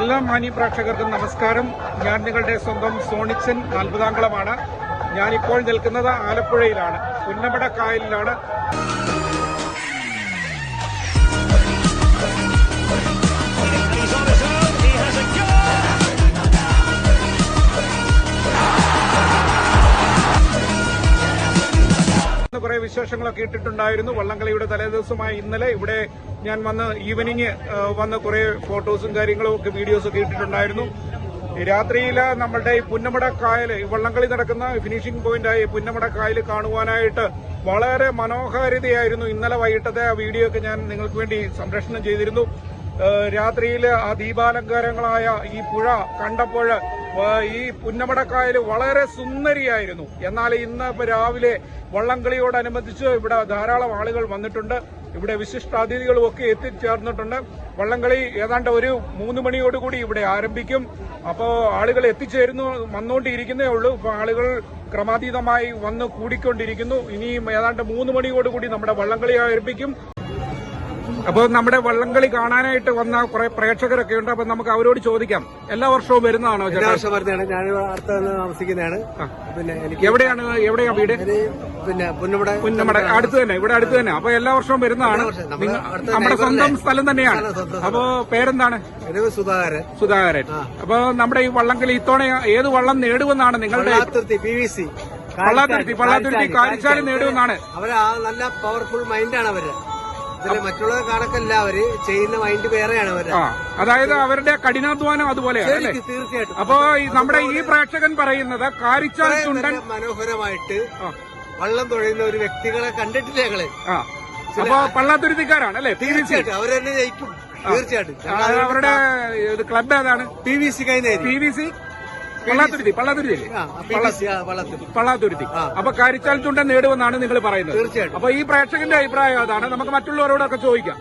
എല്ലാ മാന്യ പ്രേക്ഷകർക്കും നമസ്കാരം. ഞാൻ നിങ്ങളുടെ സ്വന്തം സോണിച്ചൻ അത്ഭുതാംഗളമാണ്. ഞാനിപ്പോൾ നിൽക്കുന്നത് ആലപ്പുഴയിലാണ്. പുന്നമട കായലിലാണ് വിശേഷങ്ങളൊക്കെ ഇട്ടിട്ടുണ്ടായിരുന്നു. വള്ളംകളിയുടെ തലേദിവസമായ ഇന്നലെ ഇവിടെ ഞാൻ വന്ന് ഈവനിങ് വന്ന് കുറെ ഫോട്ടോസും കാര്യങ്ങളും ഒക്കെ വീഡിയോസ് ഒക്കെ ഇട്ടിട്ടുണ്ടായിരുന്നു. രാത്രിയിൽ നമ്മുടെ ഈ പുന്നമട കായൽ വള്ളംകളി നടക്കുന്ന ഫിനിഷിംഗ് പോയിന്റായി പുന്നമട കായൽ കാണുവാനായിട്ട് വളരെ മനോഹാരിതയായിരുന്നു. ഇന്നലെ വൈകിട്ടത്തെ ആ വീഡിയോ ഒക്കെ ഞാൻ നിങ്ങൾക്ക് വേണ്ടി സംരക്ഷണം ചെയ്തിരുന്നു. രാത്രിയിൽ ആ ദീപാലങ്കാരങ്ങളായ ഈ പുഴ കണ്ടപ്പോൾ ഈ പുന്നമടക്കായൽ വളരെ സുന്ദരിയായിരുന്നു. എന്നാൽ ഇന്ന് രാവിലെ വള്ളംകളിയോടനുബന്ധിച്ച് ഇവിടെ ധാരാളം ആളുകൾ വന്നിട്ടുണ്ട്. ഇവിടെ വിശിഷ്ട അതിഥികളും ഒക്കെ എത്തിച്ചേർന്നിട്ടുണ്ട്. വള്ളംകളി ഏതാണ്ട് ഒരു മൂന്ന് മണിയോടുകൂടി ഇവിടെ ആരംഭിക്കും. അപ്പോൾ ആളുകൾ എത്തിച്ചേരുന്നു വന്നുകൊണ്ടിരിക്കുന്നേ ഉള്ളൂ. ഇപ്പൊ ആളുകൾ ക്രമാതീതമായി വന്ന് കൂടിക്കൊണ്ടിരിക്കുന്നു. ഇനിയും ഏതാണ്ട് മൂന്ന് മണിയോടുകൂടി നമ്മുടെ വള്ളംകളി ആരംഭിക്കും. അപ്പോൾ നമ്മുടെ വള്ളംകളി കാണാനായിട്ട് വന്ന കുറെ പ്രേക്ഷകരൊക്കെ ഉണ്ട്. അപ്പൊ നമുക്ക് അവരോട് ചോദിക്കാം. എല്ലാ വർഷവും വരുന്നതാണോ എല്ലാ വർഷം വരുന്നതാണ്. ഞാൻ അടുത്ത താമസിക്കുന്നതാണ്. പിന്നെ എനിക്ക് എവിടെയാണ്? എവിടെയാ വീട്? പിന്നെ പുന്നമട പുന്നമട അടുത്ത് തന്നെ ഇവിടെ അടുത്ത് തന്നെ. അപ്പൊ എല്ലാ വർഷവും വരുന്നതാണ്. നമ്മുടെ സ്വന്തം സ്ഥലം തന്നെയാണ്. അപ്പോ പേരെന്താണ്? സുധാകരൻ. സുധാകരൻ. അപ്പൊ നമ്മുടെ ഈ വള്ളംകളി ഇത്തവണ ഏത് വള്ളം നേടുമെന്നാണ് നിങ്ങളുടെ P V C. Pallathuruthy Pallathuruthy Karichal നേടുമെന്നാണ്. അവർ നല്ല പവർഫുൾ മൈൻഡാണ് അവർ. ഇതിൽ മറ്റുള്ള കണക്കല്ല അവർ ചെയ്യുന്ന മൈൻഡ് വേറെയാണ് അവർ അതായത് അവരുടെ കഠിനാധ്വാനം അതുപോലെയാണ് തീർച്ചയായിട്ടും. അപ്പോ നമ്മുടെ ഈ പ്രേക്ഷകൻ പറയുന്നത് കാരിച്ചാൽ ചുണ്ടൻ മനോഹരമായിട്ട് വള്ളം തുഴയുന്ന ഒരു വ്യക്തികളെ കണ്ടിട്ടില്ല ഞങ്ങൾ? അപ്പൊ പള്ളാത്തുരുത്തിക്കാരാണ് അല്ലേ? തീർച്ചയായിട്ടും. അവർ തന്നെ ജയിക്കും. തീർച്ചയായിട്ടും. അവരുടെ ക്ലബ് ഏതാണ്? പി വി സി കഴിഞ്ഞ P V C. Pallathuruthy Pallathuruthy Pallathuruthy. അപ്പൊ കാരിച്ചാൽ ചുണ്ടൻ നേടുമെന്നാണ് നിങ്ങൾ പറയുന്നത്. തീർച്ചയായിട്ടും. അപ്പൊ ഈ പ്രേക്ഷകന്റെ അഭിപ്രായം അതാണ്. നമുക്ക് മറ്റുള്ളവരോടൊക്കെ ചോദിക്കാം.